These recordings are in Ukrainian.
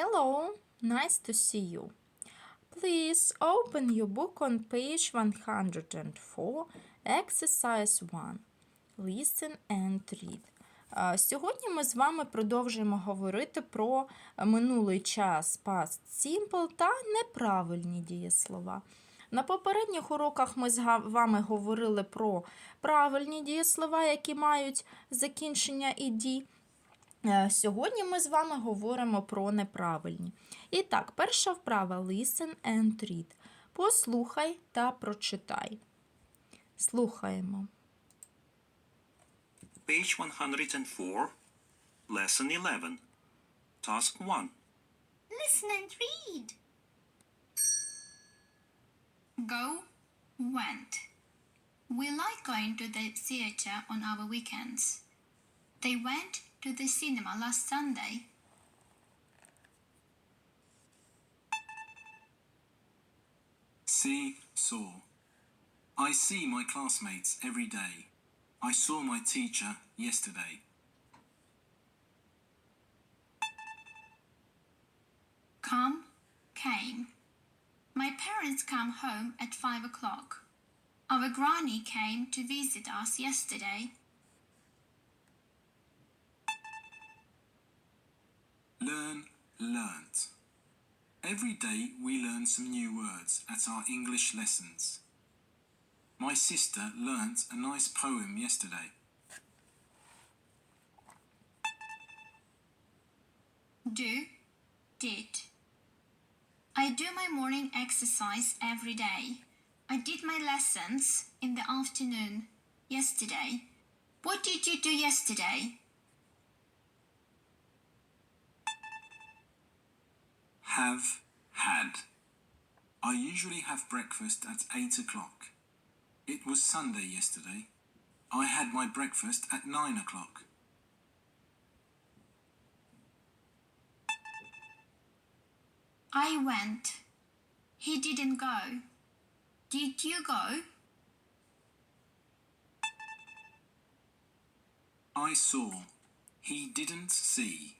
Hello, nice to see you. Please open your book on page 104, exercise 1. Listen and read. Сьогодні ми з вами продовжуємо говорити про минулий час past simple та неправильні дієслова. На попередніх уроках ми з вами говорили про правильні дієслова, які мають закінчення «ed». Е, Сьогодні ми з вами говоримо про неправильні. І так, перша вправа listen and read. Послухай та прочитай. Слухаємо. Page 104, Lesson 11, Task 1. Listen and read. Go, went. We like going to the theatre on our weekends. They went to the cinema last Sunday. See, saw. I see my classmates every day. I saw my teacher yesterday. Come, came. My parents come home at five o'clock. Our granny came to visit us yesterday. Learn, learnt. Every day we learn some new words at our English lessons. My sister learnt a nice poem yesterday. Do, did. I do my morning exercise every day. I did my lessons in the afternoon yesterday. What did you do yesterday? Have, had. I usually have breakfast at 8 o'clock. It was Sunday yesterday. I had my breakfast at 9 o'clock. I went. He didn't go. Did you go? I saw. He didn't see.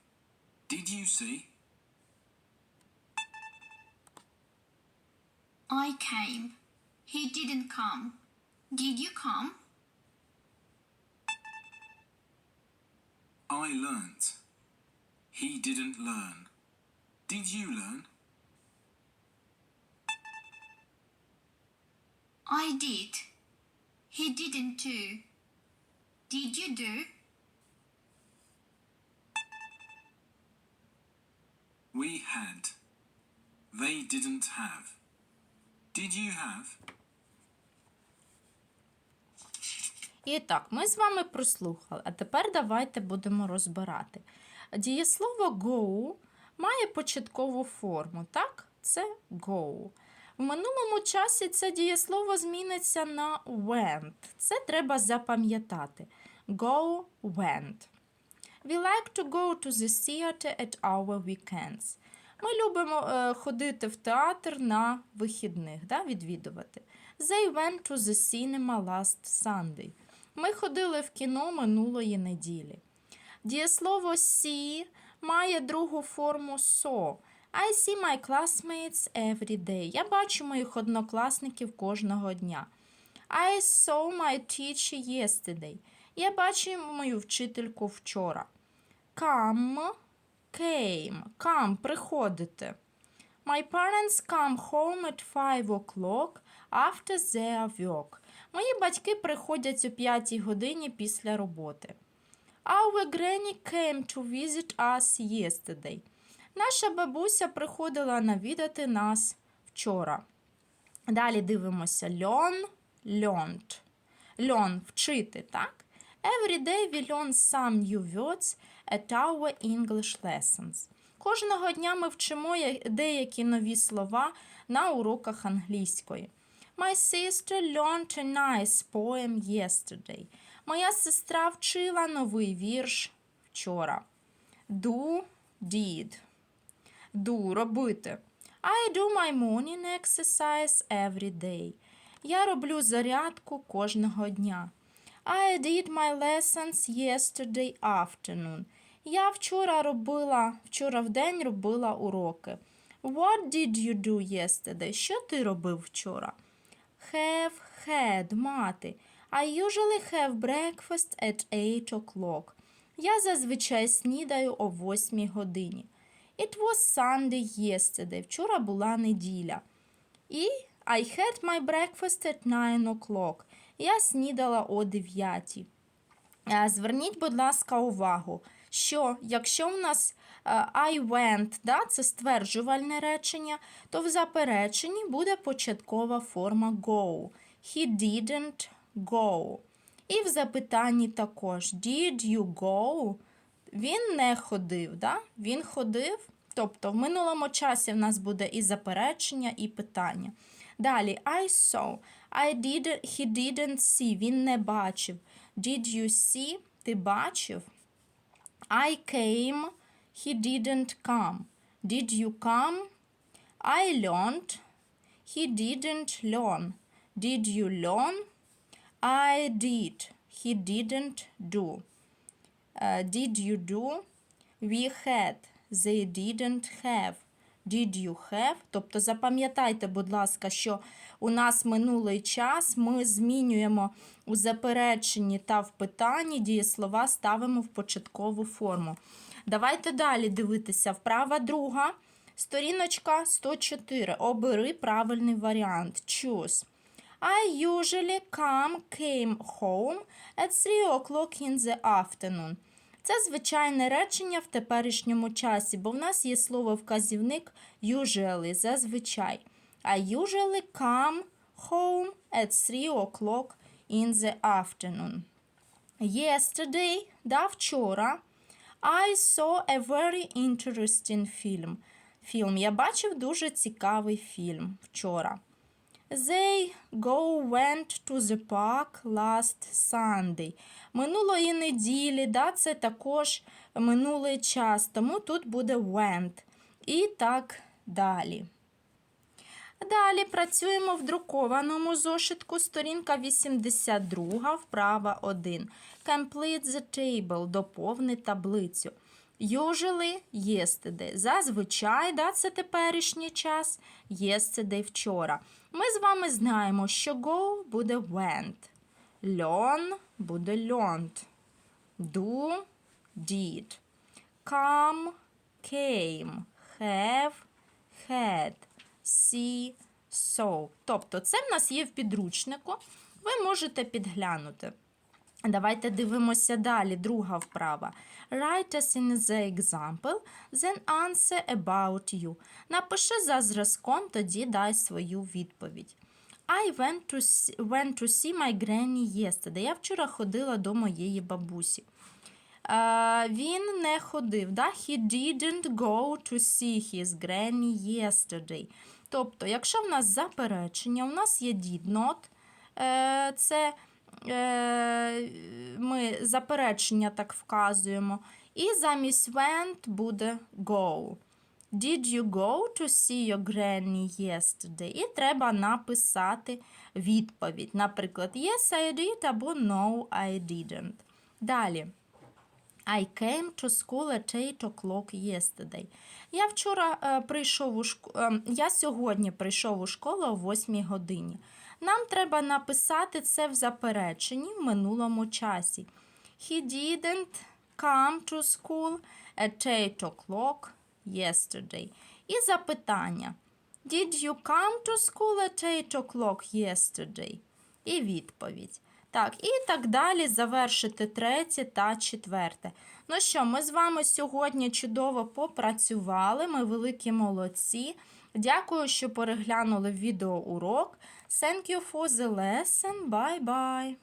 Did you see? I came. He didn't come. Did you come? I learnt. He didn't learn. Did you learn? I did. He didn't do. Did you do? We had. They didn't have. Did you have? І так, ми з вами прослухали, а тепер давайте будемо розбирати. Дієслово go має початкову форму, так? Це go. В минулому часі це дієслово зміниться на went. Це треба запам'ятати. Go, went. We like to go to the theater at our weekends. Ми любимо е, ходити в театр на вихідних, да, відвідувати. They went to the cinema last Sunday. Ми ходили в кіно минулої неділі. Дієслово see має другу форму saw. I see my classmates every day. Я бачу моїх однокласників кожного дня. I saw my teacher yesterday. Я бачу мою вчительку вчора. Come, came. Come, приходити. My parents come home at 5 o'clock after their work. Мої батьки приходять о 5 годині після роботи. Our granny came to visit us yesterday. Наша бабуся приходила навідати нас вчора. Далі дивимося learn, learned. Learn – вчити, так? Every day we learn some new words at our English lessons. Кожного дня ми вчимо деякі нові слова на уроках англійської. My sister learned a nice poem yesterday. Моя сестра вчила новий вірш вчора. Do, did. Do – робити. I do my morning exercise every day. Я роблю зарядку кожного дня. I did my lessons yesterday afternoon. Я вчора робила, вчора в день робила уроки. What did you do yesterday? Що ти робив вчора? Have had, мати. I usually have breakfast at 8 o'clock. Я зазвичай снідаю о 8 годині. It was Sunday yesterday. Вчора була неділя. І I had my breakfast at 9 o'clock. Я снідала о 9. Е, Зверніть, будь ласка, увагу, що якщо в нас е, I went, да, це стверджувальне речення, то в запереченні буде початкова форма go. He didn't go. І в запитанні також Did you go? Він не ходив, да? він ходив. Тобто в минулому часі в нас буде і заперечення, і питання. Далі I saw. I didn't, he didn't see. Він не бачив. Did you see? Ти бачив? I came. He didn't come. Did you come? I learned. He didn't learn. Did you learn? I did. He didn't do. Uh, did you do? We had. They didn't have. Did you have? Тобто запам'ятайте, будь ласка, що у нас минулий час ми змінюємо у запереченні та в питанні дієслова ставимо в початкову форму. Давайте далі дивитися. Вправа друга. Сторіночка 104. Обери правильний варіант. Choose. I usually come came home at 3 o'clock in the afternoon. Це звичайне речення в теперішньому часі, бо в нас є слово вказівник usually, зазвичай. I usually come home at 3 o'clock in the afternoon. Yesterday, да, вчора, I saw a very interesting film. Фільм. Я бачив дуже цікавий фільм вчора. They go went to the park last Sunday. Минулої неділі, да, це також минулий час, тому тут буде went. І так далі. Далі працюємо в друкованому зошитку, сторінка 82, вправа 1. Complete the table, доповни таблицю. Usually, yesterday. Зазвичай, да, це теперішній час, yesterday вчора. Ми з вами знаємо, що go буде went. Learn буде learned. Do did. Come came. Have had. See saw. Тобто це в нас є в підручнику. Ви можете підглянути. Давайте дивимося далі. Друга вправа. Write us in the example, then answer about you. Напиши за зразком, тоді дай свою відповідь. I went to went to see my granny yesterday. Я вчора ходила до моєї бабусі. Е, він не ходив. Да? He didn't go to see his granny yesterday. Тобто, якщо в нас заперечення, у нас є did not, е, це ми заперечення так вказуємо. І замість went буде go. Did you go to see your granny yesterday? І треба написати відповідь. Наприклад, yes, I did або no, I didn't. Далі. I came to school at 8 o'clock yesterday. Я вчора е, прийшов у шк... е, я сьогодні прийшов у школу о 8 годині. Нам треба написати це в запереченні в минулому часі. He didn't come to school at 8 o'clock yesterday. І запитання. Did you come to school at 8 o'clock yesterday? І відповідь. Так, і так далі завершити третє та четверте. Ну що, ми з вами сьогодні чудово попрацювали. Ми великі молодці. Дякую, що переглянули відеоурок. Thank you for the lesson. Bye-bye.